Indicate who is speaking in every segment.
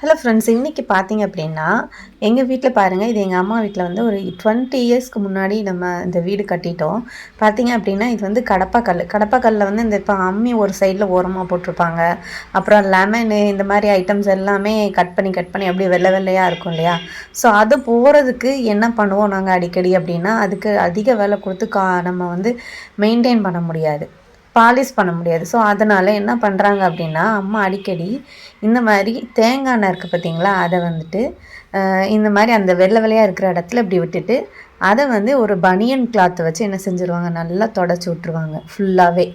Speaker 1: Hello friends இன்றைக்கி பார்த்தீங்க அப்படின்னா எங்கள் வீட்டில் பாருங்கள் இது எங்கள் அம்மா வீட்டில் வந்து ஒரு டுவெண்ட்டி இயர்ஸ்க்கு முன்னாடி நம்ம இந்த வீடு கட்டிட்டோம். பார்த்தீங்க அப்படின்னா இது வந்து கடப்பாக்கல் கடப்பாக்கல்லில் வந்து இந்த இப்போ அம்மி ஒரு சைடில் ஓரமாக போட்டிருப்பாங்க. அப்புறம் லெமனு இந்த மாதிரி ஐட்டம்ஸ் எல்லாமே கட் பண்ணி கட் பண்ணி அப்படியே வெள்ளை வெள்ளையாக இருக்கும் இல்லையா? ஸோ அது போகிறதுக்கு என்ன பண்ணுவோம் நாங்கள் அடிக்கடி அப்படின்னா அதுக்கு அதிக வேலை கொடுத்து கா நம்ம வந்து மெயின்டைன் பண்ண முடியாது. பாலிஷ் பண்ண முடியாது. ஸோ அதனால் என்ன பண்ணுறாங்க அப்படின்னா அம்மா அடிக்கடி இந்த மாதிரி தேங்காய் எண்ணெய் இருக்குது பார்த்தீங்களா அதை வந்துட்டு இந்த மாதிரி அந்த வெள்ளை வெள்ளையாக இருக்கிற இடத்துல இப்படி விட்டுட்டு அதை வந்து ஒரு பனியன் கிளாத்தை வச்சு என்ன செஞ்சுருவாங்க? நல்லா தொடச்சி விட்ருவாங்க ஃபுல்லாகவே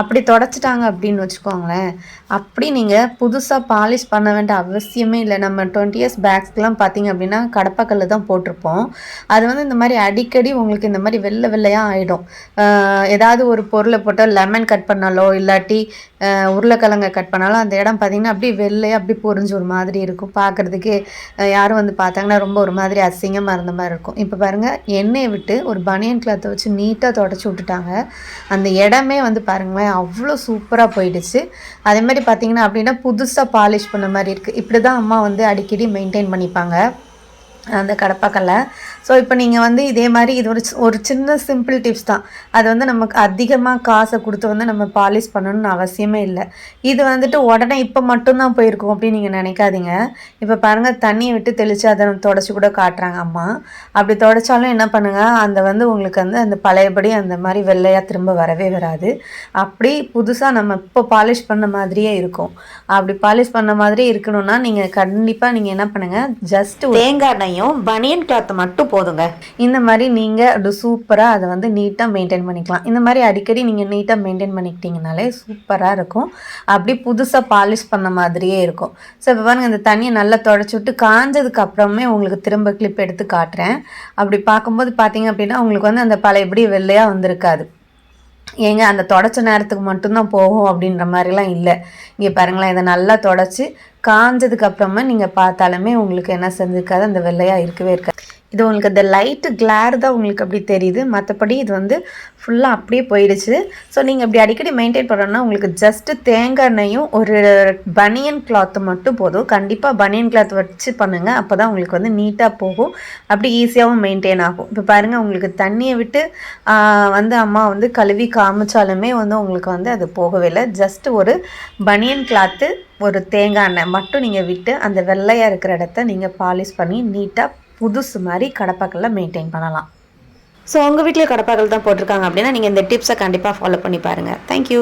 Speaker 1: அப்படி தொடச்சிட்டாங்க அப்படின்னு வச்சுக்கோங்களேன். அப்படி நீங்கள் புதுசாக பாலிஷ் பண்ண வேண்டிய அவசியமே இல்லை. நம்ம டுவெண்ட்டி இயர்ஸ் பேக்ஸ்க்கெலாம் பார்த்தீங்க அப்படின்னா கடப்பாக்கல்ல தான் போட்டிருப்போம். அது வந்து இந்த மாதிரி அடிக்கடி உங்களுக்கு இந்த மாதிரி வெள்ளை வெள்ளையாக ஆகிடும் ஏதாவது ஒரு பொருளை போட்டால் லெமன் கட் பண்ணாலோ இல்லாட்டி உருளைக்கிழங்கை கட் பண்ணாலும் அந்த இடம் பார்த்திங்கன்னா அப்படியே வெள்ளையாக அப்படியே பொரிஞ்சு ஒரு மாதிரி இருக்கும். பார்க்குறதுக்கு யாரும் வந்து பார்த்தாங்கன்னா ரொம்ப ஒரு மாதிரி அசிங்கமாக இருந்த மாதிரி இருக்கும். இப்போ பாருங்கள் எண்ணெயை விட்டு ஒரு பனியன் கிளாத்தை வச்சு நீட்டாக தொடச்சி விட்டுட்டாங்க. அந்த இடமே வந்து பாருங்களேன் அவ்வளோ சூப்பராக போயிடுச்சு. அதே மாதிரி பார்த்தீங்கன்னா அப்படின்னா புதுசாக பாலிஷ் பண்ண மாதிரி இருக்குது இப்படி தான் அம்மா வந்து அடிக்கடி மெயின்டைன் பண்ணிப்பாங்க. அந்த கடப்பாக்கல்ல. ஸோ இப்போ நீங்கள் வந்து இதே மாதிரி இது ஒரு ஒரு சின்ன சிம்பிள் டிப்ஸ் தான். அது வந்து நமக்கு அதிகமாக காசை கொடுத்து வந்து நம்ம பாலிஷ் பண்ணணும்னு அவசியமே இல்லை. இது வந்துட்டு உடனே இப்போ மட்டும்தான் போயிருக்கும் அப்படின்னு நீங்கள் நினைக்காதீங்க. இப்போ பாருங்கள் தண்ணியை விட்டு தெளித்து அதை தொடச்சி கூட காட்டுறாங்க அம்மா. அப்படி தொடச்சாலும் என்ன பண்ணுங்கள் அந்த வந்து உங்களுக்கு வந்து அந்த பழையபடி அந்த மாதிரி வெள்ளையாக திரும்ப வரவே வராது. அப்படி புதுசாக நம்ம இப்போ பாலிஷ் பண்ண மாதிரியே இருக்கும். அப்படி பாலிஷ் பண்ண மாதிரியே இருக்கணும்னா நீங்கள் கண்டிப்பாக நீங்கள் என்ன பண்ணுங்கள் ஜஸ்ட் தேங்காய் எண்ணெயும் பனியன் கிளாத்தை மட்டும் போதுங்க. இந்த மாதிரி நீங்கள் அப்படி சூப்பராக அதை வந்து நீட்டாக மெயின்டைன் பண்ணிக்கலாம். இந்த மாதிரி அடிக்கடி நீங்கள் நீட்டாக மெயின்டைன் பண்ணிக்கிட்டீங்கனாலே சூப்பராக இருக்கும். அப்படி புதுசாக பாலிஷ் பண்ண மாதிரியே இருக்கும். ஸோ இப்போ பாருங்கள் இந்த தண்ணியை நல்லா தொடச்சி விட்டு காஞ்சதுக்கு அப்புறமே உங்களுக்கு திரும்ப கிளிப் எடுத்து காட்டுறேன். அப்படி பார்க்கும்போது பார்த்தீங்க அப்படின்னா உங்களுக்கு வந்து அந்த பழையபடி வெள்ளையாக வந்திருக்காது. ஏங்க அந்த தொடச்ச நேரத்துக்கு மட்டும்தான் போகும் அப்படின்ற மாதிரிலாம் இல்லை. இங்கே பாருங்களேன் இதை நல்லா தொடச்சி காஞ்சதுக்கு அப்புறமா நீங்கள் பார்த்தாலுமே உங்களுக்கு என்ன செஞ்சுருக்காது அந்த வெள்ளையாக இருக்கவே இருக்காது. இது உங்களுக்கு அந்த லைட்டு கிளார் தான் உங்களுக்கு அப்படி தெரியுது. மற்றபடி இது வந்து ஃபுல்லாக அப்படியே போயிடுச்சு. ஸோ நீங்கள் அப்படி அடிக்கடி மெயின்டைன் பண்ணணும்னா உங்களுக்கு ஜஸ்ட்டு தேங்காய் எண்ணெயும் ஒரு பனியன் கிளாத்து மட்டும் போதும். கண்டிப்பாக பனியன் கிளாத் வச்சு பண்ணுங்கள் அப்போ தான் உங்களுக்கு வந்து நீட்டாக போகும். அப்படி ஈஸியாகவும் மெயின்டைன் ஆகும். இப்போ பாருங்கள் உங்களுக்கு தண்ணியை விட்டு வந்து அம்மா வந்து கழுவி காமிச்சாலுமே வந்து உங்களுக்கு வந்து அது போகவே இல்லை. ஜஸ்ட் ஒரு பனியன் கிளாத்து ஒரு தேங்காய் எண்ணெய் மட்டும் நீங்கள் விட்டு அந்த வெள்ளையாக இருக்கிற இடத்த நீங்கள் பாலிஷ் பண்ணி நீட்டாக புதுசு மாதிரி கடப்பாக்கல்ல மெயின்டைன் பண்ணலாம். ஸோ உங்கள் வீட்டில் கடப்பாக்கல் தான் போட்டிருக்காங்க அப்படின்னா நீங்கள் இந்த டிப்ஸை கண்டிப்பாக ஃபாலோ பண்ணி பாருங்கள் தேங்க்யூ